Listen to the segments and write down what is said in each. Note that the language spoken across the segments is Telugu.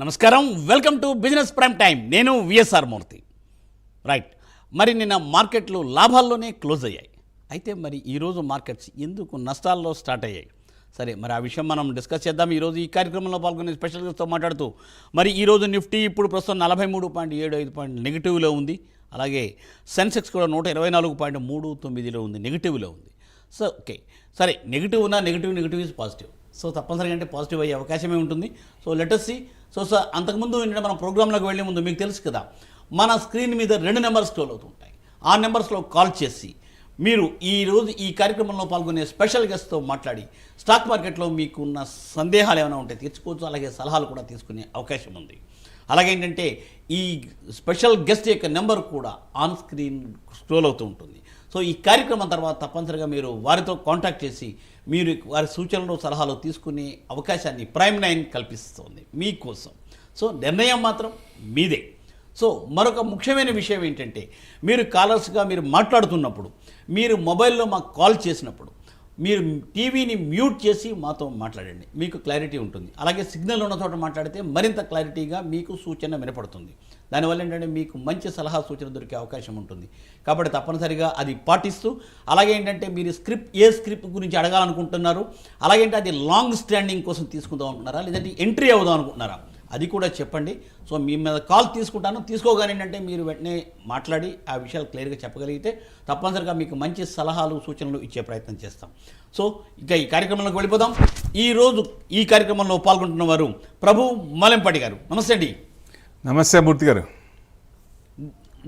నమస్కారం. Welcome to business prime time నేను విఎస్ఆర్ మూర్తి. రైట్ మరి నిన్న మార్కెట్లు లాభాల్లోనే క్లోజ్ అయ్యాయి. అయితే మరి ఈరోజు మార్కెట్స్ ఎందుకు నష్టాల్లో స్టార్ట్ అయ్యాయి? సరే మరి ఆ విషయం మనం డిస్కస్ చేద్దాం. ఈరోజు ఈ కార్యక్రమంలో పాల్గొనే స్పెషల్ గెస్ట్తో మాట్లాడుతూ మరి ఈరోజు నిఫ్టీ ఇప్పుడు ప్రస్తుతం నలభై మూడు పాయింట్ ఏడు ఐదు పాయింట్ నెగిటివ్లో ఉంది. అలాగే సెన్సెక్స్ కూడా నూట ఇరవై నాలుగు పాయింట్ మూడు తొమ్మిదిలో ఉంది నెగిటివ్లో ఉంది. So okay. సరే నెగిటివ్ ఉన్నా negative negative is positive. So తప్పనిసరిగా అంటే పాజిటివ్ అయ్యే అవకాశమే ఉంటుంది. So let us see so sir అంతకుముందు ఏంటంటే మనం ప్రోగ్రాంలోకి వెళ్ళే ముందు మీకు తెలుసు కదా మన స్క్రీన్ మీద రెండు నెంబర్స్ స్క్రోల్ అవుతుంటాయి. ఆ నెంబర్స్లో కాల్ చేసి మీరు ఈరోజు ఈ కార్యక్రమంలో పాల్గొనే స్పెషల్ గెస్ట్తో మాట్లాడి స్టాక్ మార్కెట్లో మీకున్న సందేహాలు ఏమైనా ఉంటే తీర్చుకోవచ్చు అలాగే సలహాలు కూడా తీసుకునే అవకాశం ఉంది. అలాగే ఏంటంటే ఈ స్పెషల్ గెస్ట్ యొక్క నెంబర్ కూడా ఆన్ స్క్రీన్ స్క్రోల్ అవుతూ ఉంటుంది. సో ఈ కార్యక్రమం తర్వాత తప్పనిసరిగా మీరు వారితో కాంటాక్ట్ చేసి మీరు వారి సూచనలు సలహాలు తీసుకునే అవకాశాన్ని ప్రైమ్ నైన్ కల్పిస్తుంది మీకోసం. సో నిర్ణయం మాత్రం మీదే. సో మరొక ముఖ్యమైన విషయం ఏంటంటే మీరు కాలర్స్గా మీరు మాట్లాడుతున్నప్పుడు మీరు మొబైల్లో మాకు కాల్ చేసినప్పుడు మీరు టీవీని మ్యూట్ చేసి మాతో మాట్లాడండి. మీకు క్లారిటీ ఉంటుంది. అలాగే సిగ్నల్ ఉన్న చోట మాట్లాడితే మరింత క్లారిటీగా మీకు సూచన వినపడుతుంది. దానివల్ల ఏంటంటే మీకు మంచి సలహా సూచన దొరికే అవకాశం ఉంటుంది. కాబట్టి తప్పనిసరిగా అది పాటిస్తూ అలాగే ఏంటంటే మీరు స్క్రిప్ట్ ఏ స్క్రిప్ట్ గురించి అడగాలనుకుంటున్నారు అలాగే అంటే అది లాంగ్ స్టాండింగ్ కోసం తీసుకుందాం అనుకుంటున్నారా లేదంటే ఎంట్రీ అవుదాం అనుకుంటున్నారా? అది కూడా చెప్పండి. సో మీ మీద కాల్ తీసుకుంటాను. తీసుకోగానే ఏంటంటే మీరు వెంటనే మాట్లాడి ఆ విషయాలు క్లియర్గా చెప్పగలిగితే తప్పనిసరిగా మీకు మంచి సలహాలు సూచనలు ఇచ్చే ప్రయత్నం చేస్తాం. సో ఇక ఈ కార్యక్రమంలోకి వెళ్ళిపోదాం. ఈరోజు ఈ కార్యక్రమంలో పాల్గొంటున్న వారు ప్రభు మలెంపాటి గారు. నమస్తే అండి. నమస్తే మూర్తి గారు.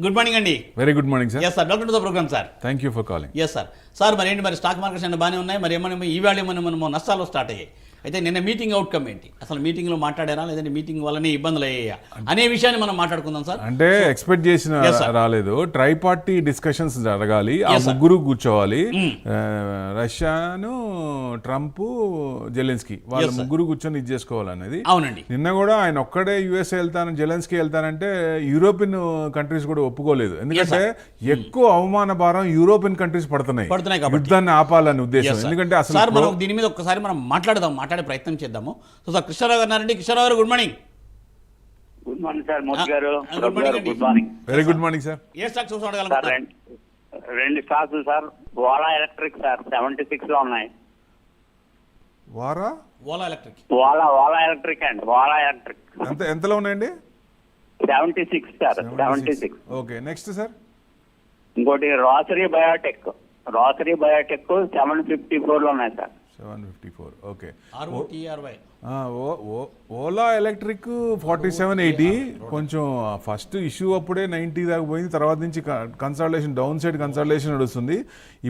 గుడ్ మార్నింగ్ అండి. Very good morning sir yes sir welcome to the program sir thank you for calling yes sir sir మరి ఏంటి మరి స్టాక్ మార్కెట్స్ అన్నీ బాగానే ఉన్నాయి. మరి ఏమైనా ఈవేళ ఏమైనా మనము నష్టాలు స్టార్ట్ అయ్యాయి. అయితే నిన్న మీటింగ్ అవుట్కమ్ ఏంటి? అసలు మీటింగ్లో మాట్లాడారా? లేదంటే మీటింగ్ వల్లనే ఇబ్బందులు అయ్యాయా? అనే విషయాన్ని మనం మాట్లాడుకుందాం సార్. అంటే ఎక్స్పెక్ట్ చేసిన. రాలేదు. ట్రై పార్టీ డిస్కషన్స్ జరగాలి. ఆ. ముగ్గురు కూర్చోవాలి. ఆ, రష్యాను ట్రంప్ జెలెన్స్కీ వాళ్ళ. ముగ్గురు కూర్చొని ఇది చేసుకోవాలనేది. అవునండి. నిన్న కూడా ఆయన ఒక్కడే యుఎస్ వెళ్తాను జెలెన్స్కీ వెళ్తానంటే యూరోపియన్ కంట్రీస్ కూడా ఒప్పుకోలేదు. ఎందుకంటే ఎక్కువ అవమాన భారం యూరోపియన్ కంట్రీస్ పడుతున్నాయి. యుద్ధాన్ని ఆపాలని ఉద్దేశం. ఎందుకంటే అసలు దీని మీద ఒక్కసారి మనం మాట్లాడదాం మాట్లాడే ప్రయత్నం చేద్దాము. సో సార్ కృష్ణారావు గారు ఉన్నారండి. కృష్ణారావు గారు good morning. Good morning sir. Modi గారు. Good morning very good morning sir ఏ స్టాక్ చూసి సార్ అడగాలనుకుంటున్నారు రెండు రెండు stocks sir. Ola Electric sir seventy సిక్స్లో ఉన్నాయి. వారా? ఓలా ఎలక్ట్రిక్. ఓలా ఓలా ఎలక్ట్రిక్ అండి ఓలా ఎలక్ట్రిక్. ఎంత ఎంతలో ఉన్నాయండి? Seventy six sir seventy six. Okay next sir. ఇంకోటి Rossari Biotech. Rossari Biotech seven fifty ఫోర్లో ఉన్నాయి sir. Seven fifty four. Okay. Ola Electric forty seven eighty కొంచెం ఫస్ట్ ఇష్యూ అప్పుడే నైంటీ దాకా పోయింది తర్వాత నుంచి కన్సల్టేషన్ డౌన్ సైడ్ కన్సల్టేషన్ నడుస్తుంది.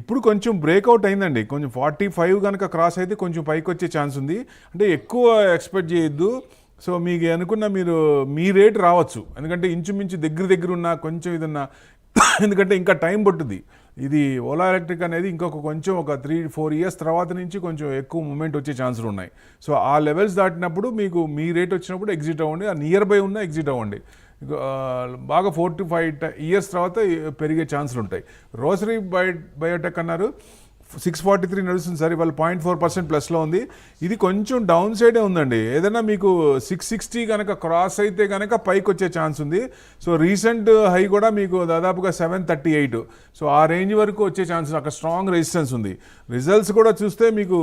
ఇప్పుడు కొంచెం బ్రేక్అవుట్ అయిందండి. కొంచెం ఫార్టీ ఫైవ్ కనుక క్రాస్ అయితే కొంచెం పైకి వచ్చే ఛాన్స్ ఉంది. అంటే ఎక్కువ ఎక్స్పెక్ట్ చేయొద్దు. సో మీకు అనుకున్న మీరు మీ రేట్ రావచ్చు. ఎందుకంటే ఇంచుమించు దగ్గర దగ్గర ఉన్న కొంచెం ఇదన్నా ఎందుకంటే ఇంకా టైం పట్టుద్ది. ఇది ఓలా ఎలక్ట్రిక్ అనేది ఇంకొక కొంచెం ఒక త్రీ ఫోర్ ఇయర్స్ తర్వాత నుంచి కొంచెం ఎక్కువ మూమెంట్ వచ్చే ఛాన్సులు ఉన్నాయి. సో ఆ లెవెల్స్ దాటినప్పుడు మీకు మీ రేట్ వచ్చినప్పుడు ఎగ్జిట్ అవ్వండి. ఆ నియర్ బై ఉన్న ఎగ్జిట్ అవ్వండి. బాగా ఫోర్ టు ఫైవ్ ఇయర్స్ తర్వాత పెరిగే ఛాన్సులు ఉంటాయి. రోసరీ బయో బయోటెక్ అన్నారు. సిక్స్ ఫార్టీ త్రీ నడుస్తుంది సార్. ఇవాళ పాయింట్ ఫోర్ పర్సెంట్ ప్లస్లో ఉంది. ఇది కొంచెం డౌన్ సైడే ఉందండి. ఏదైనా మీకు సిక్స్ సిక్స్టీ కనుక క్రాస్ అయితే కనుక పైకి వచ్చే ఛాన్స్ ఉంది. సో రీసెంట్ హై కూడా మీకు దాదాపుగా సెవెన్ థర్టీ ఎయిట్ సో ఆ రేంజ్ వరకు వచ్చే ఛాన్స్ అక్కడ స్ట్రాంగ్ రెసిస్టెన్స్ ఉంది. రిజల్ట్స్ కూడా చూస్తే మీకు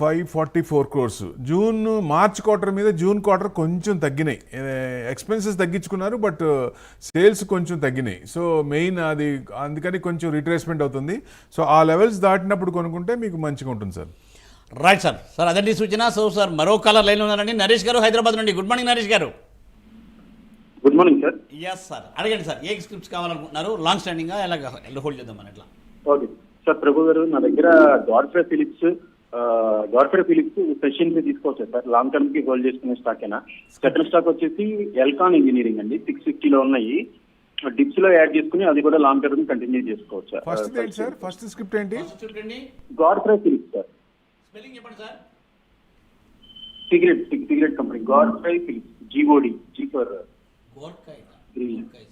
five forty four crores June March quarter మీద జూన్ క్వార్టర్ కొంచెం తగ్గినాయి. ఎక్స్పెన్సెస్ తగ్గించుకున్నారు బట్ సేల్స్ కొంచెం తగ్గినాయి. సో మెయిన్ అది అందుకని కొంచెం రిట్రేస్మెంట్ అవుతుంది. సో ఆ లెవెల్స్ దాటినప్పుడు కొనుక్కుంటే మీకు మంచిగా ఉంటుంది సార్ రైట్ సార్ సార్ అదండి సూచన. సో సార్ మరో కాలర్ లైన్ ఉన్నారండి. నరేష్ గారు హైదరాబాద్ నుండి. గుడ్ మార్నింగ్ నరేష్ గారు. Good morning sir yes sir అడగండి సార్ ఏ స్క్రిప్ట్స్ కావాలనుకుంటున్నారు? లాంగ్ స్టాండింగ్ ఎలాగ? హోల్డ్ చేద్దాం ఎట్లా ఓకే సార్ ప్రభు గారు నా దగ్గర Godfrey Phillips Godfrey Phillips sessions తీసుకోవచ్చు. సార్ లాంగ్ టర్మ్కి హోల్డ్ చేసుకునే స్టాక్ అయినా సెకండ్ స్టాక్ వచ్చేసి ఎల్కాన్ ఇంజనీరింగ్ అండి. సిక్స్ ఫిఫ్టీలో ఉన్నాయి. డిప్స్లో యాడ్ చేసుకుని అది కూడా లాంగ్ టర్మ్ కంటిన్యూ చేసుకోవచ్చు. ఫస్ట్ ఏంటి సార్ ఫస్ట్ స్క్రిప్ట్ ఏంటి? చూడండి గాడ్ఫ్రే ఫిలిప్స్ సార్ స్పెల్లింగ్ చెప్పండి sir cigarette cigarette company Godfrey Phillips G O D G for గోర్కాయ్. గోర్కాయ్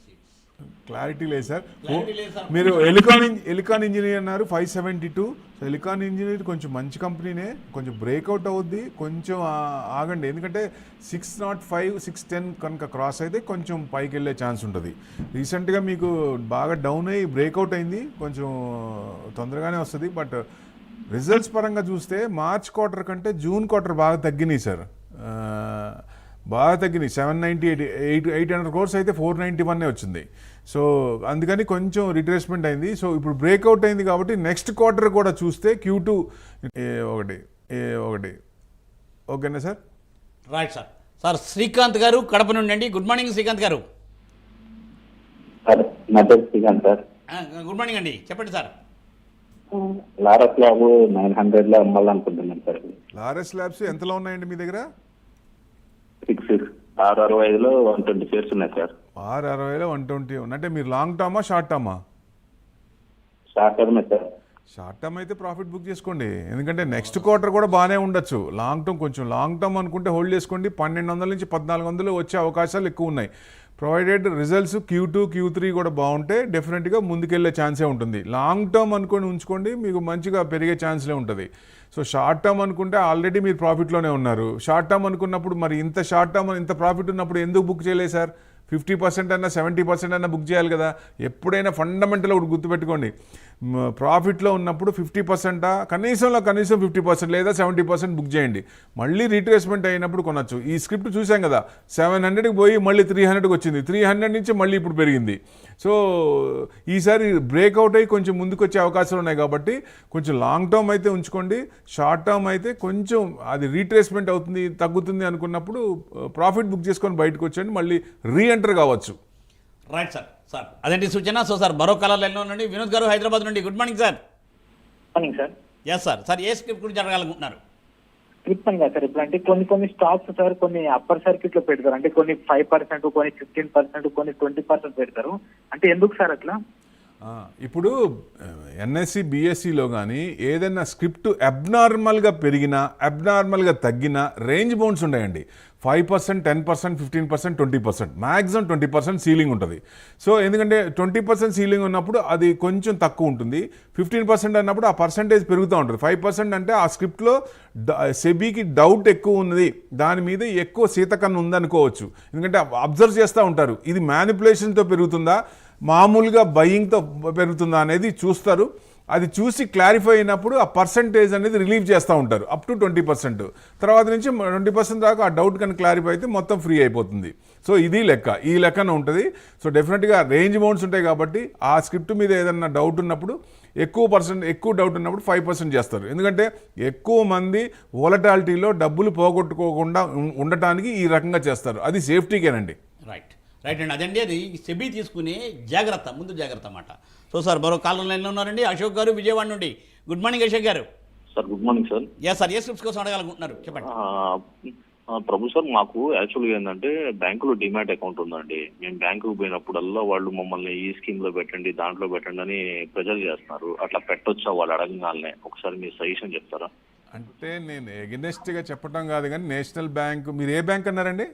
క్లారిటీ లేదు సార్. మీరు ఎలికాన్ ఎలికాన్ ఇంజనీర్ అన్నారు five seventy two so Elecon Engineer కొంచెం మంచి కంపెనీనే కొంచెం బ్రేక్అవుట్ అవుద్ది కొంచెం ఆగండి. ఎందుకంటే six not five six ten కనుక క్రాస్ అయితే కొంచెం పైకి వెళ్ళే ఛాన్స్ ఉంటుంది రీసెంట్గా మీకు బాగా డౌన్ అయ్యి బ్రేక్అవుట్ అయింది కొంచెం తొందరగానే వస్తుంది. బట్ రిజల్ట్స్ పరంగా చూస్తే మార్చ్ క్వార్టర్ కంటే జూన్ క్వార్టర్ బాగా తగ్గినాయి సార్ బాగా తగ్గినాయి seven ninety eight eight eight hundred crores అయితే ఫోర్ నైంటీ వన్నే వచ్చింది. సో అందుకని కొంచెం రిట్రేస్మెంట్ అయింది. సో ఇప్పుడు బ్రేక్అవుట్ అయింది కాబట్టి నెక్స్ట్ క్వార్టర్ కూడా చూస్తే క్యూ టూ ఏ ఒకటి ఏ ఒకటి. ఓకేనా sir? Right sir sir Srikanth గారు కడప నుండి అండి. గుడ్ మార్నింగ్ శ్రీకాంత్ గారు. శ్రీకాంత్ సార్. గుడ్ మార్నింగ్ అండి. చెప్పండి సార్. లారస్ ల్యాబ్ నైన్ హండ్రెడ్లో అమ్మాలనుకుంటున్నాను సార్. లారెస్ ల్యాబ్స్ ఎంతలో ఉన్నాయండి మీ దగ్గర? సిక్స్ ఆరు అరవై ఐదులో వన్ ట్వంటీ షేర్స్ ఉన్నాయి సార్. ఆరు అరవైలో వన్ ట్వంటీ అంటే మీరు లాంగ్ టర్మా షార్ట్ టర్మా షార్ట్ టర్మే సార్. షార్ట్ టర్మ్ అయితే ప్రాఫిట్ బుక్ చేసుకోండి. ఎందుకంటే నెక్స్ట్ క్వార్టర్ కూడా బాగానే ఉండొచ్చు. లాంగ్ టర్మ్ కొంచెం లాంగ్ టర్మ్ అనుకుంటే హోల్డ్ చేసుకోండి. పన్నెండు వందల నుంచి పద్నాలుగు వందలు వచ్చే అవకాశాలు ఎక్కువ ఉన్నాయి. Provided results Q two Q three కూడా బాగుంటే డెఫినెట్గా ముందుకెళ్ళే ఛాన్సే ఉంటుంది. లాంగ్ టర్మ్ అనుకొని ఉంచుకోండి. మీకు మంచిగా పెరిగే ఛాన్స్లే ఉంటుంది. సో షార్ట్ టర్మ్ అనుకుంటే ఆల్రెడీ మీరు ప్రాఫిట్లోనే ఉన్నారు. షార్ట్ టర్మ్ అనుకున్నప్పుడు మరి ఇంత షార్ట్ టర్మ్ ఇంత ప్రాఫిట్ ఉన్నప్పుడు ఎందుకు బుక్ చేయలేదు సార్? ఫిఫ్టీ పర్సెంట్ అన్నా సెవెంటీ పర్సెంట్ అన్నా బుక్ చేయాలి కదా. ఎప్పుడైనా ఫండమెంటల్ ఒకటి గుర్తుపెట్టుకోండి. ప్రాఫిట్లో ఉన్నప్పుడు ఫిఫ్టీ పర్సెంటా? కనీసంలో కనీసం ఫిఫ్టీ పర్సెంట్ లేదా సెవెంటీ పర్సెంట్ బుక్ చేయండి. మళ్ళీ రీట్రేస్మెంట్ అయినప్పుడు కొనొచ్చు. ఈ స్క్రిప్ట్ చూసాం కదా సెవెన్ హండ్రెడ్కి పోయి మళ్ళీ త్రీ హండ్రెడ్కి వచ్చింది. త్రీ హండ్రెడ్ నుంచి మళ్ళీ ఇప్పుడు పెరిగింది. సో ఈసారి బ్రేక్అవుట్ అయ్యి కొంచెం ముందుకు వచ్చే అవకాశాలు ఉన్నాయి కాబట్టి కొంచెం లాంగ్ టర్మ్ అయితే ఉంచుకోండి. షార్ట్ టర్మ్ అయితే కొంచెం అది రీట్రేస్మెంట్ అవుతుంది తగ్గుతుంది అనుకున్నప్పుడు uh, ప్రాఫిట్ బుక్ చేసుకొని బయటకు వచ్చండి మళ్ళీ రీఎంటర్ కావచ్చు. రైట్ సార్ సార్ అదేంటి సూచన? సో సార్ మరో కలర్ లైన్లో ఉండండి. వినోద్ గారు హైదరాబాద్ నుండి. Good morning sir morning sir yes sir sir ఏ స్క్రిప్ట్ గురించి అడగాలనుకుంటున్నారు? స్క్రిప్ట్ అని కాదు సార్ ఇప్పుడు అంటే కొన్ని కొన్ని స్టాక్స్ సార్ కొన్ని అప్పర్ సర్క్యూట్లో పెడతారు. అంటే కొన్ని ఫైవ్ పర్సెంట్ కొన్ని ఫిఫ్టీన్ పర్సెంట్ కొన్ని ట్వంటీ పర్సెంట్ పెడతారు. అంటే ఎందుకు సార్ అట్లా? ఆ, ఇప్పుడు ఎన్ఎస్సి బిఎస్సిలో కానీ ఏదైనా స్క్రిప్ట్ అబ్నార్మల్గా పెరిగినా అబ్నార్మల్గా తగ్గినా రేంజ్ బౌండ్స్ ఉన్నాయండి five percent ten percent fifteen percent twenty percent maximum twenty percent ceiling ఉంటుంది. సో ఎందుకంటే ట్వంటీ పర్సెంట్ సీలింగ్ ఉన్నప్పుడు అది కొంచెం తక్కువ ఉంటుంది. ఫిఫ్టీన్ పర్సెంట్ అన్నప్పుడు ఆ పర్సంటేజ్ పెరుగుతూ ఉంటుంది. ఫైవ్ పర్సెంట్ అంటే ఆ స్క్రిప్ట్లో సెబీకి డౌట్ ఎక్కువ ఉన్నది. దాని మీద ఎక్కువ శీతకన్ను ఉందనుకోవచ్చు. ఎందుకంటే అబ్జర్వ్ చేస్తూ ఉంటారు. ఇది మ్యానిపులేషన్తో పెరుగుతుందా? మామూలుగా బయింగ్తో పెరుగుతుందా అనేది చూస్తారు. అది చూసి క్లారిఫై అయినప్పుడు ఆ పర్సంటేజ్ అనేది రిలీవ్ చేస్తూ ఉంటారు అప్ టు ట్వంటీ పర్సెంట్ తర్వాత నుంచి ట్వంటీ పర్సెంట్ దాకా ఆ డౌట్ కానీ క్లారిఫై అయితే మొత్తం ఫ్రీ అయిపోతుంది. సో ఇది లెక్క. ఈ లెక్కన ఉంటుంది. సో డెఫినెట్గా రేంజ్ అమౌంట్స్ ఉంటాయి కాబట్టి ఆ స్క్రిప్ట్ మీద ఏదైనా డౌట్ ఉన్నప్పుడు ఎక్కువ పర్సెంట్ ఎక్కువ డౌట్ ఉన్నప్పుడు ఫైవ్ పర్సెంట్ చేస్తారు. ఎందుకంటే ఎక్కువ మంది వోలటాలిటీలో డబ్బులు పోగొట్టుకోకుండా ఉండటానికి ఈ రకంగా చేస్తారు. అది సేఫ్టీకేనండి రైట్ రైట్ అండి అదండి అది సెబీ తీసుకునే జాగ్రత్త ముందు జాగ్రత్త అన్నమాట. సో సార్ మరో కాలర్ లైన్లో ఉన్నారండి. అశోక్ గారు విజయవాడ నుండి. గుడ్ మార్నింగ్ అశోక్ గారు. Sir good morning sir yes sir ఏ స్క్రిప్ట్స్ కోసం అడగాలనుకుంటున్నారు? చెప్పండి. ప్రభు సార్ మాకు యాక్చువల్గా ఏంటంటే బ్యాంకులో డిమాట్ అకౌంట్ ఉందండి. మేము బ్యాంకుకు పోయినప్పుడల్లా వాళ్ళు మమ్మల్ని ఈ స్కీమ్లో పెట్టండి దాంట్లో పెట్టండి అని ప్రెజర్ చేస్తున్నారు. అట్లా పెట్టొచ్చా వాళ్ళు అడగగానే? ఒకసారి మీ సజెషన్ చెప్తారా? అంటే నేను ఎగనెస్ట్గా చెప్పడం కాదు కానీ నేషనల్ బ్యాంక్ మీరు ఏ బ్యాంక్ అన్నారండి?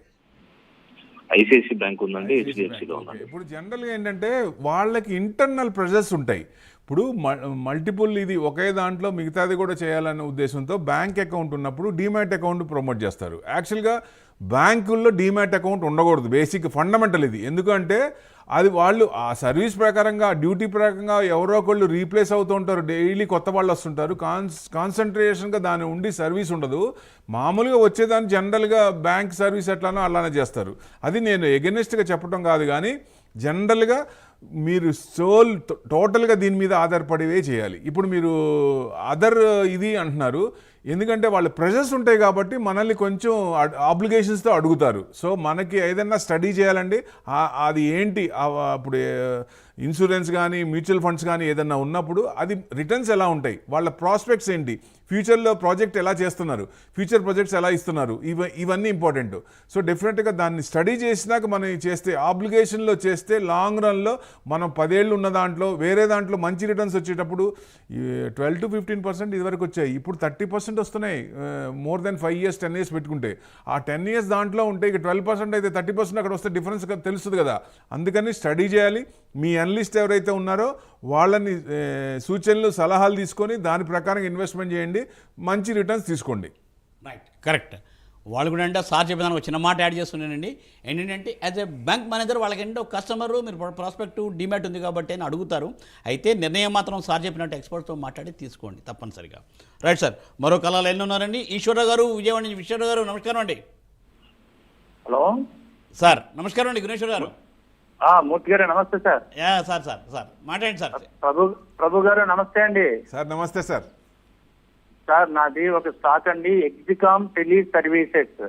ఐసిఐసి బ్యాంక్ ఉందండి హెచ్డిఎఫ్సిలో. ఉందండి. ఇప్పుడు జనరల్గా ఏంటంటే వాళ్ళకి ఇంటర్నల్ ప్రెజర్స్ ఉంటాయి. ఇప్పుడు మల్టిపుల్ ఇది ఒకే దాంట్లో మిగతాది కూడా చేయాలనే ఉద్దేశంతో బ్యాంక్ అకౌంట్ ఉన్నప్పుడు డీమ్యాట్ అకౌంట్ ప్రమోట్ చేస్తారు. యాక్చువల్గా బ్యాంకుల్లో డీమ్యాట్ అకౌంట్ ఉండకూడదు. బేసిక్ ఫండమెంటల్ ఇది. ఎందుకంటే అది వాళ్ళు ఆ సర్వీస్ ప్రకారంగా డ్యూటీ ప్రకారంగా ఎవరో ఒకళ్ళు రీప్లేస్ అవుతూ ఉంటారు. డైలీ కొత్త వాళ్ళు వస్తుంటారు. కాన్స్ కాన్సన్ట్రేషన్గా దాని ఉండి సర్వీస్ ఉండదు. మామూలుగా వచ్చేదాన్ని జనరల్గా బ్యాంక్ సర్వీస్ ఎట్లానో అలానే చేస్తారు. అది నేను ఎగెనిస్ట్గా చెప్పడం కాదు కానీ జనరల్గా మీరు సోల్ టోటల్గా దీని మీద ఆధారపడివే చేయాలి. ఇప్పుడు మీరు అదర్ ఇది అంటున్నారు. ఎందుకంటే వాళ్ళు ప్రెషర్స్ ఉంటాయి కాబట్టి మనల్ని కొంచెం ఆబ్లిగేషన్స్తో అడుగుతారు. సో మనకి ఏదైనా స్టడీ చేయాలండి అది ఏంటి ఇప్పుడు అప్పుడు ఇన్సూరెన్స్ కానీ మ్యూచువల్ ఫండ్స్ కానీ ఏదైనా ఉన్నప్పుడు అది రిటర్న్స్ ఎలా ఉంటాయి? వాళ్ళ ప్రాస్పెక్ట్స్ ఏంటి? ఫ్యూచర్లో ప్రాజెక్ట్ ఎలా చేస్తున్నారు? ఫ్యూచర్ ప్రాజెక్ట్స్ ఎలా ఇస్తున్నారు? ఇవ ఇవన్నీ ఇంపార్టెంట్. సో డెఫినెట్గా దాన్ని స్టడీ చేసినాక మనం చేస్తే ఆబ్లిగేషన్లో చేస్తే లాంగ్ రన్లో మనం పదేళ్ళు ఉన్న దాంట్లో వేరే దాంట్లో మంచి రిటర్న్స్ వచ్చేటప్పుడు ట్వెల్వ్ టు ఫిఫ్టీన్ పర్సెంట్ ఇదివరకు వచ్చాయి. ఇప్పుడు థర్టీ పర్సెంట్ వస్తున్నాయి. More than five years ten years పెట్టుకుంటే. ఆ టెన్ ఇయర్స్ దాంట్లో ఉంటే ఇక ట్వెల్వ్ పర్సెంట్ అయితే థర్టీ పర్సెంట్ అక్కడ వస్తే డిఫరెన్స్ తెలుస్తుంది కదా. అందుకని స్టడీ చేయాలి. మీ అనలిస్ట్ ఎవరైతే ఉన్నారో వాళ్ళని సూచనలు సలహాలు తీసుకొని దాని ప్రకారం ఇన్వెస్ట్మెంట్ చేయండి మంచి రిటర్న్స్ తీసుకోండి. రైట్ కరెక్ట్ వాళ్ళు కూడా అంటే సార్ చెప్పేదానికి ఒక చిన్న మాట యాడ్ చేస్తున్నానండి. ఏంటంటే యాజ్ ఎ బ్యాంక్ మేనేజర్ వాళ్ళకి ఏంటో కస్టమర్ మీరు ప్రాస్పెక్ట్ డిమాట్ ఉంది కాబట్టి అని అడుగుతారు. అయితే నిర్ణయం మాత్రం సార్ చెప్పినట్టు ఎక్స్పర్ట్తో మాట్లాడి తీసుకోండి తప్పనిసరిగా. రైట్ సార్ మరో కళలు ఎన్ని ఉన్నారండి? ఈశ్వరరావు గారు విజయవాడ నుంచి. ఈశ్వరరావు గారు నమస్కారం అండి. హలో? సార్ నమస్కారం అండి గుణేశ్వర్ గారు. మూర్తి గారు నమస్తే sir. Yeah sir sir sir. మాట్లాడండి సార్. ప్రభు ప్రభు గారు నమస్తే అండి. సార్ నమస్తే సార్. సార్ నాది ఒక స్టాక్ అండి ఎగ్జికామ్ టెలి సర్వీసెస్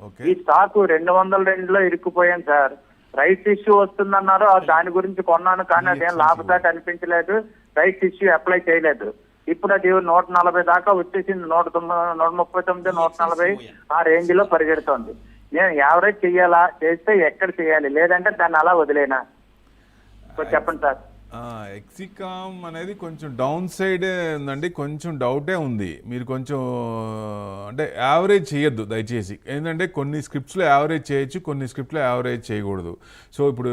ఓకే. ఈ స్టాక్ రెండు వందల రెండులో ఇరుక్కుపోయాను సార్. రైట్స్ ఇష్యూ వస్తుందన్నారు దాని గురించి కొన్నాను కానీ అదేం లాభసాటి అనిపించలేదు. రైట్స్ ఇష్యూ అప్లై చేయలేదు. ఇప్పుడు అది నూట నలభై దాకా వచ్చేసింది నూట తొమ్మిది నూట ముప్పై తొమ్మిది నూట నలభై ఆ రేంజ్లో పరిగెడుతోంది. నేను యావరేజ్ చెయ్యాలా? చేస్తే ఎక్కడ చేయాలి లేదంటే దాన్ని అలా వదిలేనా? చెప్పండి సార్. ఎక్సికామ్ అనేది కొంచెం డౌన్ సైడే ఉందండి. కొంచెం డౌటే ఉంది. మీరు కొంచెం అంటే యావరేజ్ చేయొద్దు దయచేసి. ఏంటంటే కొన్ని స్క్రిప్ట్స్లో యావరేజ్ చేయొచ్చు కొన్ని స్క్రిప్ట్లో యావరేజ్ చేయకూడదు. సో ఇప్పుడు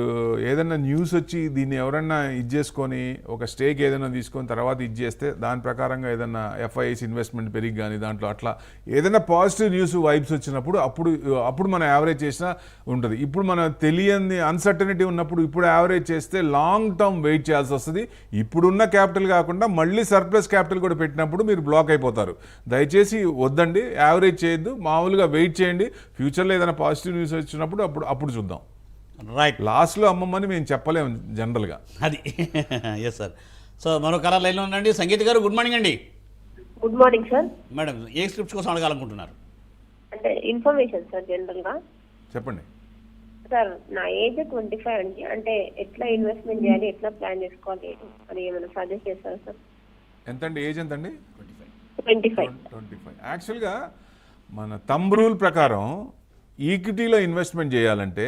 ఏదైనా న్యూస్ వచ్చి దీన్ని ఎవరన్నా ఇది చేసుకొని ఒక స్టేక్ ఏదైనా తీసుకొని తర్వాత ఇది చేస్తే దాని ప్రకారంగా ఏదైనా ఎఫ్ఐఎస్ ఇన్వెస్ట్మెంట్ పెరిగి కానీ దాంట్లో అట్లా ఏదైనా పాజిటివ్ న్యూస్ వైబ్స్ వచ్చినప్పుడు అప్పుడు అప్పుడు మనం యావరేజ్ చేసినా ఉంటుంది. ఇప్పుడు మనం తెలియని అన్సర్టనిటీ ఉన్నప్పుడు ఇప్పుడు యావరేజ్ చేస్తే లాంగ్ టర్మ్ వెయిట్ చేయాల్సి వస్తుంది. ఇప్పుడున్న క్యాపిటల్ కాకుండా మళ్ళీ సర్ప్లస్ క్యాపిటల్ కూడా పెట్టినప్పుడు మీరు బ్లాక్ అయిపోతారు. దయచేసి వద్దండి. యావరేజ్ చేయొద్దు. మామూలుగా వెయిట్ చేయండి. ఫ్యూచర్లో ఏదైనా పాజిటివ్ న్యూస్ వచ్చినప్పుడు అప్పుడు అప్పుడు చూద్దాం. రైట్ లాస్ట్లో అమ్మమ్మని మేము చెప్పలేము జనరల్గా. అది. ఎస్ సార్ సో మరో కళ లైన్లో ఉండండి. సంగీత గారు గుడ్ మార్నింగ్ అండి. గుడ్ మార్నింగ్ సార్ మేడం ఏ స్క్రిప్ట్స్ కోసం అడగాలనుకుంటున్నారు? అంటే ఇన్ఫర్మేషన్ సార్ జనరల్గా. చెప్పండి. సార్ నా ఏజ్ ట్వంటీ ఫైవ్ అండి. అంటే ఎట్లా ఇన్వెస్ట్మెంట్ చేయాలి ఎట్లా ప్లాన్ చేసుకోవాలి అని ఏమైనా సజెస్ట్ చేస్తారా సార్? ఎంతండి? ఏజ్ ఎంతండి? Twenty five. Twenty five. యాక్చువల్గా మన తంబ్ రూల్ ప్రకారం ఈక్విటీలో ఇన్వెస్ట్మెంట్ చేయాలంటే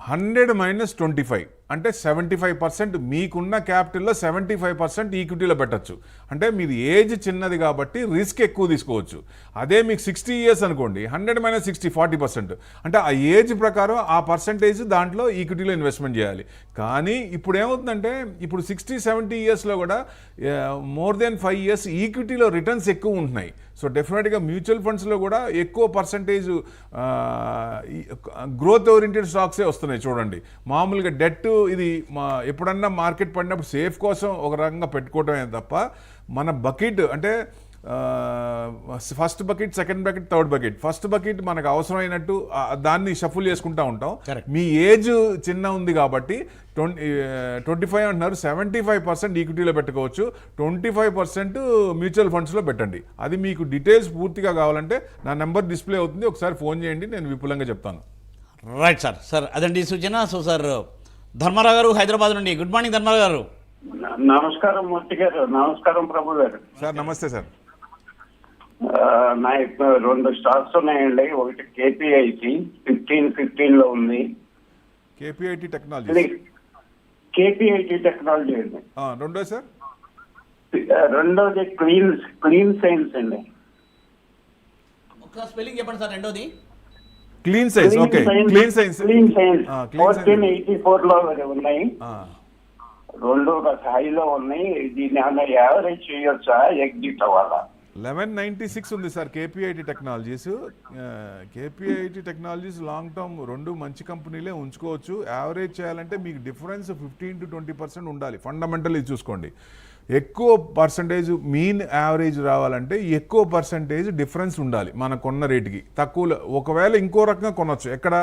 హండ్రెడ్ మైనస్ ట్వంటీ ఫైవ్ అంటే సెవెంటీ ఫైవ్ పర్సెంట్ మీకున్న క్యాపిటల్లో సెవెంటీ ఫైవ్ పర్సెంట్ ఈక్విటీలో పెట్టచ్చు. అంటే మీది ఏజ్ చిన్నది కాబట్టి రిస్క్ ఎక్కువ తీసుకోవచ్చు. అదే మీకు సిక్స్టీ ఇయర్స్ అనుకోండి hundred minus sixty forty percent. అంటే ఆ ఏజ్ ప్రకారం ఆ పర్సంటేజ్ దాంట్లో ఈక్విటీలో ఇన్వెస్ట్మెంట్ చేయాలి. కానీ ఇప్పుడు ఏమవుతుందంటే ఇప్పుడు సిక్స్టీ సెవెంటీ ఇయర్స్లో కూడా మోర్ దెన్ ఫైవ్ ఇయర్స్ ఈక్విటీలో రిటర్న్స్ ఎక్కువ ఉంటున్నాయి. సో డెఫినెట్గా మ్యూచువల్ ఫండ్స్లో కూడా ఎక్కువ పర్సంటేజ్ గ్రోత్ ఓరియంటెడ్ స్టాక్సే వస్తున్నాయి చూడండి. మామూలుగా డెట్ ఇది మా ఎప్పుడన్నా మార్కెట్ పడినప్పుడు సేఫ్ కోసం ఒక రకంగా పెట్టుకోవటమే తప్ప మన బకెట్ అంటే first bucket second bucket third bucket. First bucket మనకు అవసరమైనట్టు దాన్ని షఫుల్ చేసుకుంటా ఉంటాం. మీ ఏజ్ చిన్న ఉంది కాబట్టి ట్వంటీ ట్వంటీ ఫైవ్ అంటున్నారు సెవెంటీ ఫైవ్ పర్సెంట్ ఈక్విటీలో పెట్టుకోవచ్చు. ట్వంటీ ఫైవ్ పర్సెంట్ మ్యూచువల్ ఫండ్స్లో పెట్టండి. అది మీకు డీటెయిల్స్ పూర్తిగా కావాలంటే నా నెంబర్ డిస్ప్లే అవుతుంది. ఒకసారి ఫోన్ చేయండి నేను విపులంగా చెప్తాను. రైట్ సార్ సార్ అదండి సూచన. సో సార్ ధర్మారావు గారు హైదరాబాద్ నుండి. గుడ్ మార్నింగ్ ధర్మారావు గారు. నమస్కారం మూర్తి గారు. నమస్కారం ప్రభు గారు. సార్ నమస్తే సార్. నా ఇప్పుడు రెండు స్టాక్స్ ఉన్నాయండి. ఒకటి కేపీఐసి ఫిఫ్టీన్ ఫిఫ్టీన్లో ఉంది. KPIT technology. కేపీఐటి టెక్నాలజీ అండి. రెండో సార్? రెండోది క్లీన్ క్లీన్ సైన్స్ అండి. ఒక స్పెల్లింగ్ చెప్పండి సార్ రెండోది. Clean Science okay Clean Science Clean Science fourteen eighty ఫోర్లో ఉన్నాయి. రెండు ఒక హైలో ఉన్నాయి. దీన్ని ఏమైనా యావరేజ్ చేయొచ్చా? ఎగ్జిట్ అవ్వాలా లెవెన్ నైంటీ సిక్స్ ఉంది sir KPIT Technologies KPIT Technologies long term రెండు మంచి కంపెనీలే ఉంచుకోవచ్చు. యావరేజ్ చేయాలంటే మీకు difference fifteen to twenty percent ఉండాలి. ఫండమెంటల్ ఇది చూసుకోండి. ఎక్కువ పర్సంటేజ్ మీన్ యావరేజ్ రావాలంటే ఎక్కువ పర్సంటేజ్ డిఫరెన్స్ ఉండాలి మన కొన్న రేటుకి తక్కువ ఒకవేళ ఇంకో రకంగా కొనొచ్చు. ఎక్కడ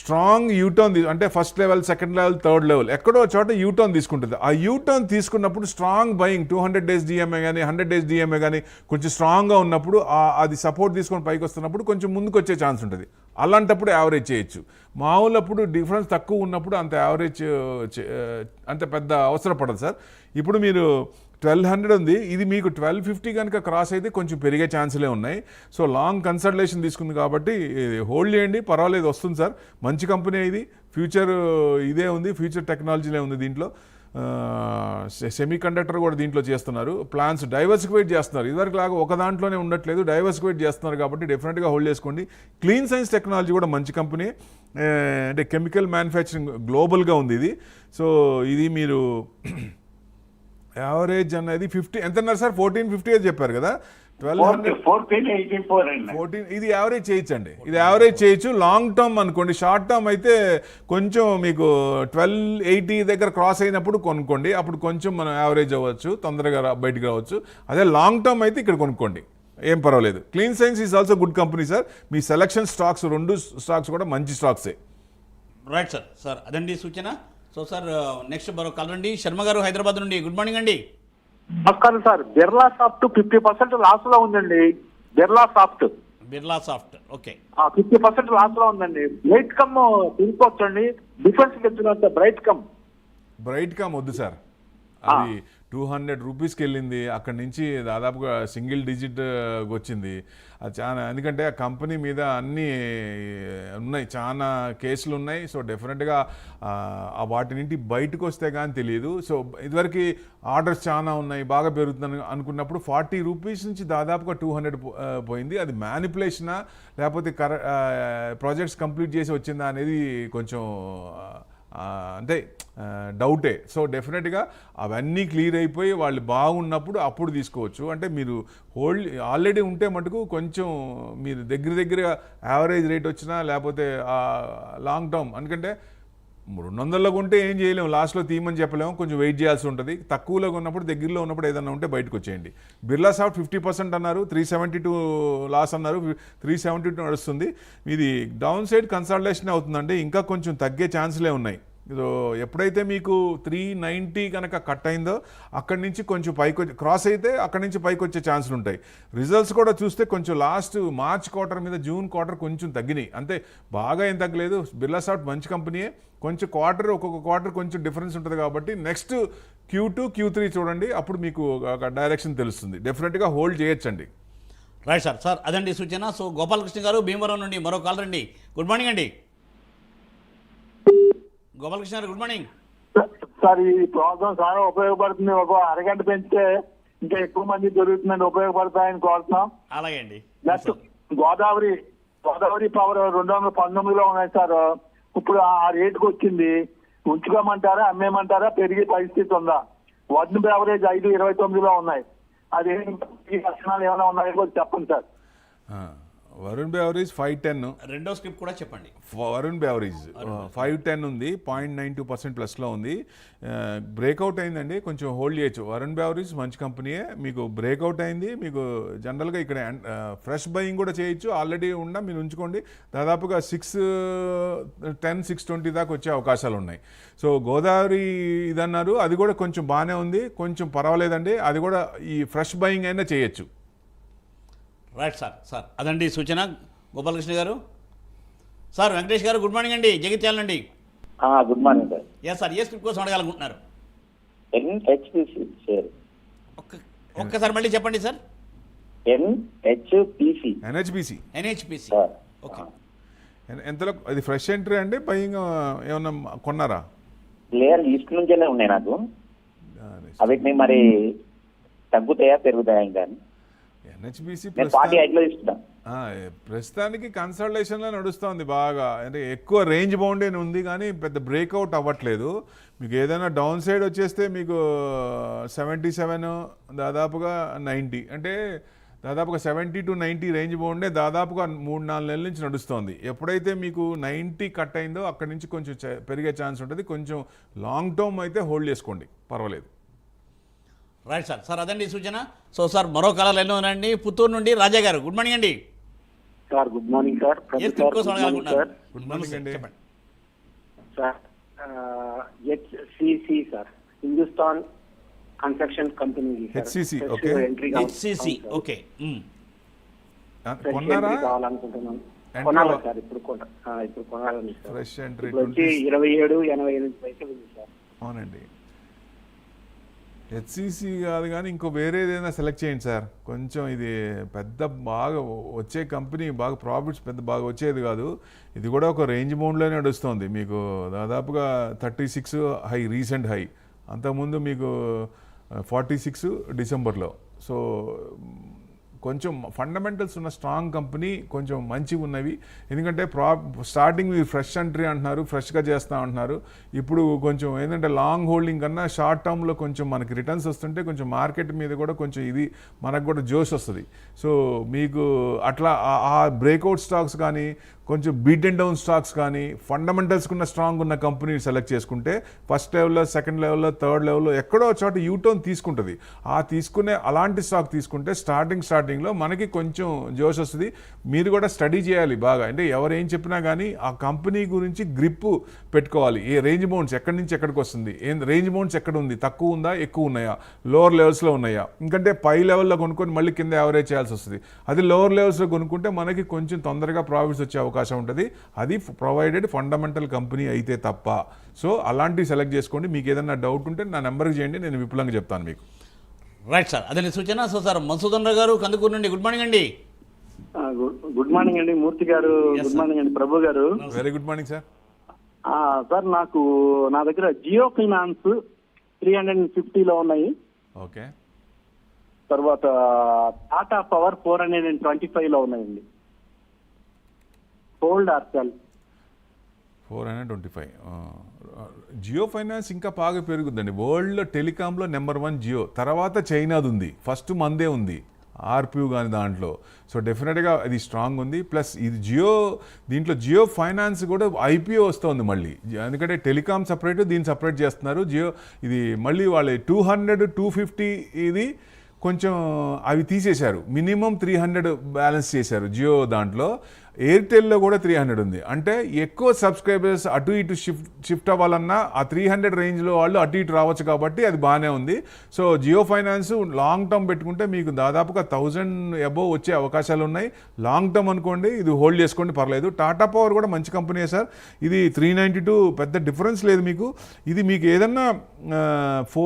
స్ట్రాంగ్ యూటర్న్ అంటే first level second level third level ఎక్కడో చోట యూటర్న్ తీసుకుంటుంది. ఆ యూటర్న్ తీసుకున్నప్పుడు strong buying two hundred days DMA కానీ హండ్రెడ్ డేస్ డిఎంఏ కానీ కొంచెం స్ట్రాంగ్గా ఉన్నప్పుడు అది సపోర్ట్ తీసుకొని పైకి వస్తున్నప్పుడు కొంచెం ముందుకు వచ్చే ఛాన్స్ ఉంటుంది. అలాంటప్పుడు యావరేజ్ చేయొచ్చు. మామూలప్పుడు డిఫరెన్స్ తక్కువ ఉన్నప్పుడు అంత యావరేజ్ చే- అంత పెద్ద అవసరం పడదు సార్. ఇప్పుడు మీరు ట్వెల్వ్ హండ్రెడ్ ఉంది. ఇది మీకు ట్వెల్వ్ ఫిఫ్టీ కనుక క్రాస్ అయితే కొంచెం పెరిగే ఛాన్సులే ఉన్నాయి. సో లాంగ్ కన్సల్టేషన్ తీసుకుంది కాబట్టి హోల్డ్ చేయండి. పర్వాలేదు వస్తుంది సార్. మంచి కంపెనీ ఇది. ఫ్యూచర్ ఇదే ఉంది. ఫ్యూచర్ టెక్నాలజీలే ఉంది దీంట్లో. సెమీ కండక్టర్ కూడా దీంట్లో చేస్తున్నారు. ప్లాన్స్ డైవర్సిఫైడ్ చేస్తున్నారు. ఇదివరకు లాగా ఒక దాంట్లోనే ఉండట్లేదు. డైవర్సిఫైడ్ చేస్తున్నారు కాబట్టి డెఫినెట్గా హోల్డ్ చేసుకోండి. క్లీన్ సైన్స్ టెక్నాలజీ కూడా మంచి కంపెనీ అంటే కెమికల్ మ్యానుఫ్యాక్చరింగ్ గ్లోబల్గా ఉంది ఇది. సో ఇది మీరు యావరేజ్ అనేది ఫిఫ్టీ ఎంత అన్నారు సార్? ఫోర్టీన్ ఫిఫ్టీ అని చెప్పారు కదా. ఫోర్టీన్ ఇది యావరేజ్ చేయొచ్చండి. ఇది యావరేజ్ చేయొచ్చు. లాంగ్ టర్మ్ అనుకోండి. షార్ట్ టర్మ్ అయితే కొంచెం మీకు ట్వెల్వ్ ఎయిటీ దగ్గర క్రాస్ అయినప్పుడు కొనుక్కోండి. అప్పుడు కొంచెం మనం యావరేజ్ అవ్వచ్చు. తొందరగా బయటికి రావచ్చు. అదే లాంగ్ టర్మ్ అయితే ఇక్కడ కొనుక్కోండి. ఏం పర్వాలేదు. Clean Science is also good company sir me selection stocks రెండు స్టాక్స్ కూడా మంచి స్టాక్సే రైట్ సార్ సార్ అదండి సూచన. సో సార్ నెక్స్ట్ మరో కాల్ అండి శర్మ గారు హైదరాబాద్ నుండి. గుడ్ మార్నింగ్ అండి. నమస్కారం sir. Birlasoft fifty percent లాస్లో ఉందండి. Birlasoft. Birlasoft. Okay. Fifty percent లాస్లో ఉందండి. బ్రైట్ కమ్ తీసుకోవచ్చండి defence bright come. Brightcom వద్దు సార్. అది టూ హండ్రెడ్ రూపీస్కి వెళ్ళింది అక్కడి నుంచి దాదాపుగా సింగిల్ డిజిట్ వచ్చింది అది చాలా ఎందుకంటే ఆ కంపెనీ మీద అన్నీ ఉన్నాయి. చాలా కేసులు ఉన్నాయి. సో డెఫినెట్గా ఆ వాటి నుండి బయటకు వస్తే కానీ తెలియదు సో ఇదివరకు ఆర్డర్స్ చాలా ఉన్నాయి బాగా పెరుగుతుందని అనుకున్నప్పుడు ఫార్టీ రూపీస్ నుంచి దాదాపుగా టూ హండ్రెడ్ పోయింది. అది మ్యానిపులేషనా లేకపోతే కర ప్రాజెక్ట్స్ కంప్లీట్ చేసి వచ్చిందా అనేది కొంచెం అంటే డౌటే. సో డెఫినెట్గా అవన్నీ క్లియర్ అయిపోయి వాళ్ళు బాగున్నప్పుడు అప్పుడు తీసుకోవచ్చు. అంటే మీరు హోల్డ్ ఆల్రెడీ ఉంటే మటుకు కొంచెం మీరు దగ్గర దగ్గర యావరేజ్ రేట్ వచ్చినా లేకపోతే లాంగ్ టర్మ్. ఎందుకంటే రెండు వందల్లో కొంటే ఏం చేయలేము లాస్ట్లో తీయమని చెప్పలేము కొంచెం వెయిట్ చేయాల్సి ఉంటుంది. తక్కువలో ఉన్నప్పుడు దగ్గరలో ఉన్నప్పుడు ఏదన్నా ఉంటే బయటకు వచ్చేయండి. బిర్లా సాఫ్ట్ ఫిఫ్టీ పర్సెంట్ అన్నారు. త్రీ సెవెంటీ టూ లాస్ అన్నారు. త్రీ సెవెంటీ టూ నడుస్తుంది. ఇది డౌన్ సైడ్ కన్సల్టేషన్ అవుతుందంటే ఇంకా కొంచెం తగ్గే ఛాన్స్లే ఉన్నాయి. ఇదో ఎప్పుడైతే మీకు త్రీ నైంటీ కనుక కట్ అయిందో అక్కడి నుంచి కొంచెం పైకి వచ్చి క్రాస్ అయితే అక్కడి నుంచి పైకి వచ్చే ఛాన్సులు ఉంటాయి. రిజల్ట్స్ కూడా చూస్తే కొంచెం లాస్ట్ మార్చ్ క్వార్టర్ మీద జూన్ క్వార్టర్ కొంచెం తగ్గినాయి. అంతే బాగా ఏం తగ్గలేదు. బిర్లాసాఫ్ట్ మంచి కంపెనీయే కొంచెం క్వార్టర్ ఒక్కొక్క క్వార్టర్ కొంచెం డిఫరెన్స్ ఉంటుంది కాబట్టి next Q two Q three చూడండి. అప్పుడు మీకు ఒక డైరెక్షన్ తెలుస్తుంది. డెఫినెట్గా హోల్డ్ చేయొచ్చండి. రైట్ సార్ సార్ అదండి సూచన. సో గోపాలకృష్ణ గారు భీమవరం నుండి మరో కాల్ రండి. గుడ్ మార్నింగ్ అండి. గోపాలకృష్ణ గారు గుడ్ మార్నింగ్ సార్ ఈ ప్రోగ్రామ్ చాలా ఉపయోగపడుతుంది. ఒక అరగంట పెంచితే ఇంకా ఎక్కువ మంది దొరుకుతుందని ఉపయోగపడతాయని కోరుతున్నాం. అలాగే అండి. నెక్స్ట్ గోదావరి గోదావరి పవర్ రెండు వందల పంతొమ్మిదిలో ఉన్నాయి సార్. ఇప్పుడు ఆ రేటుకి వచ్చింది. ఉంచుకోమంటారా అమ్మేయమంటారా పెరిగే పరిస్థితి ఉందా? వడ్ని బెవరేజ్ ఐదు ఇరవై తొమ్మిదిలో ఉన్నాయి. అది ఈ లక్షణాలు ఏమైనా ఉన్నాయో చెప్పండి సార్. ఆ, వరుణ్ బెవరేజ్ ఫైవ్ టెన్ రెండో స్క్రిప్ట్ కూడా చెప్పండి. వరుణ్ బెవరేజ్ ఫైవ్ టెన్ ఉంది పాయింట్ నైన్ టూ పర్సెంట్ ప్లస్లో ఉంది. బ్రేక్అవుట్ అయిందండి కొంచెం హోల్డ్ చేయొచ్చు. వరుణ్ బెవరేజ్ మంచి కంపెనీయే మీకు బ్రేక్అవుట్ అయింది మీకు జనరల్గా ఇక్కడ ఫ్రెష్ బయింగ్ కూడా చేయొచ్చు. ఆల్రెడీ ఉన్న మీరు ఉంచుకోండి. దాదాపుగా సిక్స్ టెన్ సిక్స్ ట్వంటీ దాకా వచ్చే అవకాశాలు ఉన్నాయి. సో గోదావరి ఇదన్నారు అది కూడా కొంచెం బాగానే ఉంది. కొంచెం పర్వాలేదండి. అది కూడా ఈ ఫ్రెష్ బయింగ్ అయినా చేయొచ్చు. రైట్ సార్ సార్ అదండి సూచన. గోపాలకృష్ణ గారు. సార్ వెంకటేష్ గారు గుడ్ మార్నింగ్ అండి. జగిత్యాల నుండి గుడ్ మార్నింగ్ సార్. ఏ సార్ ఏ స్క్రిప్ట్ కోసం అడగాలనుకుంటున్నారు? NHPC share. ఒక్క ఒక్కసారి మళ్ళీ చెప్పండి sir. NHPC. NHPC. Sir. Okay. ఎంతలో అది ఫ్రెష్ ఎంట్రీ అండి బయింగ్ ఏమన్నా కొన్నారా? లేయర్ ఈస్ట్ నుంచేనే ఉన్నాయి నాకు. అవిటిని మరి తగ్గుతాయా పెరుగుతాయా ఇంకా ఎన్హెచ్బిసి ఎయిట్లో ప్రస్తుతానికి కన్సల్టేషన్లో నడుస్తుంది బాగా. అంటే ఎక్కువ రేంజ్ బౌండే ఉంది కానీ పెద్ద బ్రేక్అవుట్ అవ్వట్లేదు. మీకు ఏదైనా డౌన్ సైడ్ వచ్చేస్తే మీకు సెవెంటీ సెవెన్ దాదాపుగా నైంటీ అంటే దాదాపుగా సెవెంటీ టు నైంటీ రేంజ్ బౌండే దాదాపుగా మూడు నాలుగు నెలల నుంచి నడుస్తోంది. ఎప్పుడైతే మీకు నైంటీ కట్ అయిందో అక్కడి నుంచి కొంచెం పెరిగే ఛాన్స్ ఉంటుంది. కొంచెం లాంగ్ టర్మ్ అయితే హోల్డ్ చేసుకోండి. పర్వాలేదు. Right sir. సార్ అదండి సూచన. సో సార్ మరో కళలు ఎన్నో ఉన్నాయండి పుత్తూరు నుండి రాజా గారు గుడ్ మార్నింగ్ అండి. Sir good morning sir. Good morning అండి. Sir HCC sir Hindustan construction company. HCC okay. మ్. ఆ, కొన్నారా? కావాలనుకుంటున్నాను. కొనాలి సార్ ఇప్పుడు ఇప్పుడు కొనాలని సార్. ఇరవై ఏడు ఎనభై ఎనిమిది పైసలు ఉంది సార్. అవునండి. హెచ్సిసి కాదు కానీ ఇంకో వేరే ఏదైనా సెలెక్ట్ చేయండి సార్. కొంచెం ఇది పెద్ద బాగా వచ్చే కంపెనీ బాగా ప్రాఫిట్స్ పెద్ద బాగా వచ్చేది కాదు. ఇది కూడా ఒక రేంజ్ మౌండ్లోనే నడుస్తుంది. మీకు దాదాపుగా thirty six high recent high అంతకుముందు మీకు ఫార్టీ సిక్స్ డిసెంబర్లో సో కొంచెం ఫండమెంటల్స్ ఉన్న స్ట్రాంగ్ కంపెనీ కొంచెం మంచిగా ఉన్నవి. ఎందుకంటే ప్రా స్టార్టింగ్ మీరు ఫ్రెష్ ఎంట్రీ అంటున్నారు ఫ్రెష్గా చేస్తా అంటున్నారు. ఇప్పుడు కొంచెం ఏంటంటే లాంగ్ హోల్డింగ్ కన్నా షార్ట్ టర్మ్లో కొంచెం మనకి రిటర్న్స్ వస్తుంటే కొంచెం మార్కెట్ మీద కూడా కొంచెం ఇది మనకు కూడా జోష్ వస్తుంది. సో మీకు అట్లా ఆ- ఆ బ్రేక్అవుట్ స్టాక్స్ కానీ కొంచెం బీట్ అండ్ డౌన్ స్టాక్స్ కానీ ఫండమెంటల్స్ ఉన్న స్ట్రాంగ్ ఉన్న కంపెనీ సెలెక్ట్ చేసుకుంటే ఫస్ట్ లెవెల్లో సెకండ్ లెవెల్లో థర్డ్ లెవెల్లో ఎక్కడో చోట యూటర్న్ తీసుకుంటుంది. ఆ తీసుకునే అలాంటి స్టాక్ తీసుకుంటే స్టార్టింగ్ స్టార్టింగ్లో మనకి కొంచెం జోష్ వస్తుంది. మీరు కూడా స్టడీ చేయాలి బాగా. అంటే ఎవరు ఏం చెప్పినా కానీ ఆ కంపెనీ గురించి గ్రిప్ పెట్టుకోవాలి. ఏ రేంజ్ బౌండ్స్ ఎక్కడి నుంచి ఎక్కడికి వస్తుంది? ఏం రేంజ్ బౌండ్స్ ఎక్కడ ఉంది? తక్కువ ఉందా? ఎక్కువ ఉన్నాయా? లోవర్ లెవెల్స్లో ఉన్నాయా? ఎందుకంటే పై లెవెల్లో కొనుక్కొని మళ్ళీ కింద యావరేజ్ చేయాల్సి వస్తుంది. అది లోవర్ లెవెల్స్లో కొనుక్కుంటే మనకి కొంచెం తొందరగా ప్రాఫిట్స్ వచ్చే అవకాశం ఉంటుంది. అది ప్రొవైడెడ్ ఫండమెంటల్ కంపెనీ అయితే తప్ప. సో అలాంటివి సెలెక్ట్ చేసుకోండి. మీకు ఏదైనా డౌట్ ఉంటే నా నెంబర్కి చేయండి. నేను విపులంగా చెప్తాను మీకు. రైట్ సార్ అదే సూచన. సో సార్ మసూదన్ రావు గారు కందుకూరు నుండి గుడ్ మార్నింగ్ అండి. ఆ, గుడ్ మార్నింగ్ అండి. మూర్తి గారు గుడ్. మార్నింగ్ అండి. ప్రభు గారు. వెరీ గుడ్ మార్నింగ్ సార్ ఆ, సార్ నాకు నా దగ్గర Jio finance three hundred and ఫిఫ్టీలో ఉన్నాయి. ఓకే తర్వాత Tata power four hundred and twenty ఫైవ్లో ఉన్నాయండి. Hold or sell four hundred twenty five. Jio finance ఇంకా బాగా పెరుగుద్దండి. వరల్డ్లో టెలికాంలో నెంబర్ వన్ జియో. తర్వాత చైనాది ఉంది. ఫస్ట్ మందే ఉంది. ఆర్పియు కానీ దాంట్లో. సో డెఫినెట్గా అది స్ట్రాంగ్ ఉంది. ప్లస్ ఇది జియో దీంట్లో జియో ఫైనాన్స్ కూడా ఐపీఓ వస్తుంది మళ్ళీ. ఎందుకంటే టెలికాం సపరేట్ దీన్ని సపరేట్ చేస్తున్నారు. జియో ఇది మళ్ళీ వాళ్ళ టూ హండ్రెడ్ టూ ఫిఫ్టీ ఇది కొంచెం అవి తీసేశారు. మినిమం త్రీ హండ్రెడ్ బ్యాలెన్స్ చేశారు జియో దాంట్లో. ఎయిర్టెల్లో కూడా త్రీ హండ్రెడ్ ఉంది. అంటే ఎక్కువ సబ్స్క్రైబర్స్ అటు ఇటు షిఫ్ట్ షిఫ్ట్ అవ్వాలన్నా ఆ త్రీ హండ్రెడ్ రేంజ్లో వాళ్ళు అటు ఇటు రావచ్చు కాబట్టి అది బాగానే ఉంది. So Jio finance long term పెట్టుకుంటే మీకు దాదాపుగా థౌజండ్ అబోవ్ వచ్చే అవకాశాలు ఉన్నాయి. లాంగ్ టర్మ్ అనుకోండి ఇది హోల్డ్ చేసుకోండి పర్లేదు. టాటా పవర్ కూడా మంచి కంపెనీ సార్. ఇది త్రీ నైంటీ టూ పెద్ద డిఫరెన్స్ లేదు మీకు. ఇది మీకు ఏదన్నా ఫో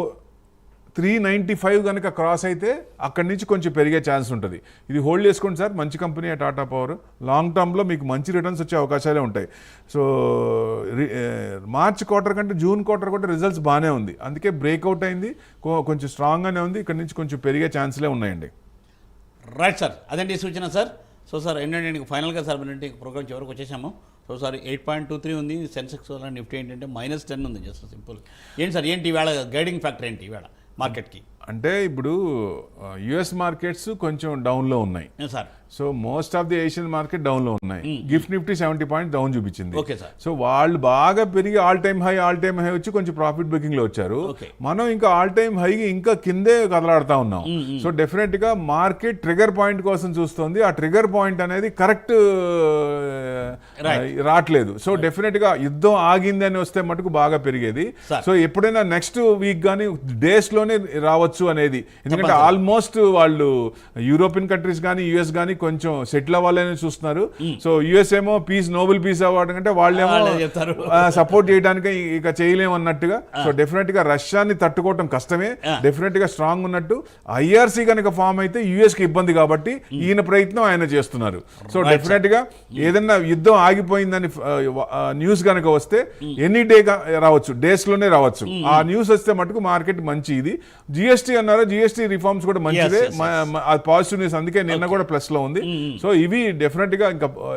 త్రీ నైంటీ ఫైవ్ కనుక క్రాస్ అయితే అక్కడి నుంచి కొంచెం పెరిగే ఛాన్స్ ఉంటుంది. ఇది హోల్డ్ చేసుకోండి సార్. మంచి కంపెనీ టాటా పవర్ లాంగ్ టర్మ్లో మీకు మంచి రిటర్న్స్ వచ్చే అవకాశాలే ఉంటాయి. సో రి- మార్చ్ క్వార్టర్ కంటే జూన్ క్వార్టర్ కూడా రిజల్ట్స్ బాగానే ఉంది. అందుకే బ్రేక్అవుట్ అయింది. కొంచెం స్ట్రాంగ్గానే ఉంది. ఇక్కడ నుంచి కొంచెం పెరిగే ఛాన్స్లే ఉన్నాయండి. రైట్ సార్ అదండి సూచన సార్ సో సార్ ఏంటంటే ఫైనల్గా సార్ ఏంటంటే ప్రోగ్రామ్ చివరికి వచ్చేసాము. So sir eight point two three ఉంది. సెన్సెక్స్ నిఫ్టీ ఏంటంటే మైనస్ టెన్ ఉంది జస్ట్ సింపుల్ ఏంటి సార్ ఏంటి ఇవాళ గైడింగ్ ఫ్యాక్టర్ ఏంటి ఇవాళ మార్కెట్కి. అంటే ఇప్పుడు యుఎస్ మార్కెట్స్ కొంచెం డౌన్లో ఉన్నాయి. Sir so most of the Asian market డౌన్లో ఉన్నాయి. Gift Nifty seventy point down చూపించింది. సో వాళ్ళు బాగా పెరిగి all time high all time high వచ్చి కొంచెం ప్రాఫిట్ బుకింగ్లో వచ్చారు. మనం ఇంకా ఆల్ టైమ్ హై ఇంకా కిందే కదలాడుతా ఉన్నాం. సో డెఫినెట్గా మార్కెట్ ట్రిగర్ పాయింట్ కోసం చూస్తుంది. ఆ ట్రిగర్ పాయింట్ అనేది కరెక్ట్ Right. రావట్లేదు. సో డెఫినెట్గా యుద్ధం ఆగింది అని వస్తే మటుకు బాగా పెరిగేది. సో ఎప్పుడైనా నెక్స్ట్ వీక్ కానీ డేస్లోనే రావచ్చు అనేది. ఎందుకంటే. ఆల్మోస్ట్ వాళ్ళు యూరోపియన్ కంట్రీస్ కానీ యుఎస్ కానీ కొంచెం సెటిల్ అవ్వాలని చూస్తున్నారు. సో యుఎస్ ఏమో పీస్ నోబెల్ పీస్ అవార్డు అంటే వాళ్ళేమో. సపోర్ట్ చేయడానికి ఇక చేయలేము అన్నట్టుగా. సో డెఫినెట్గా రష్యాని తట్టుకోవటం కష్టమే. డెఫినెట్గా స్ట్రాంగ్ ఉన్నట్టు. ఐఆర్సీ కనుక ఫామ్ అయితే యుఎస్కి ఇబ్బంది కాబట్టి ఈయన ప్రయత్నం ఆయన చేస్తున్నారు. సో డెఫినెట్గా ఏదన్నా యుద్ధం ఆగిపోయిందని న్యూస్ కనుక వస్తే ఎనీ డే రావచ్చు. డేస్లోనే రావచ్చు. ఆ న్యూస్ వస్తే మటుకు మార్కెట్ మంచి ఇది జిఎస్టీ అన్నారు? జిఎస్టీ రిఫార్మ్స్ కూడా మంచిదే. పాజిటివ్ న్యూస్ అందుకే నిన్న కూడా ప్లస్లో ఉంది. సో ఇవి డెఫినెట్గా ఇంకా ఆ,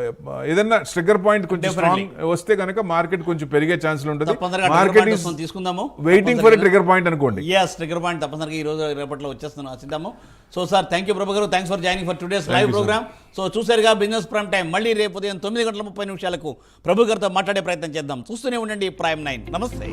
ఏదన్నా స్ట్రిగర్ పాయింట్ కొంచెం. స్ట్రాంగ్ వస్తే కనుక మార్కెట్ కొంచెం పెరిగే ఛాన్స్ ఉంటుంది. మార్కెట్ తీసుకుందాము. వెయిటింగ్ ఫర్ ట్రిగర్ పాయింట్ అనుకోండి. ఎస్ ట్రిగర్ పాయింట్ తప్పనిసరిగా ఈ రోజు రేపట్లో వచ్చేస్తున్నాం ఆశిద్దాము so sir thank you Prabhu గారు thanks for joining for today's live. Program so చూసారుగా బిజినెస్ ప్రైమ్ టైం మళ్ళీ రేపు ఉదయం తొమ్మిది గంటల ముప్పై నిమిషాలకు ప్రభు గారితో మాట్లాడే ప్రయత్నం చేద్దాం. చూస్తూనే ఉండండి. ప్రైమ్ నైన్ నమస్తే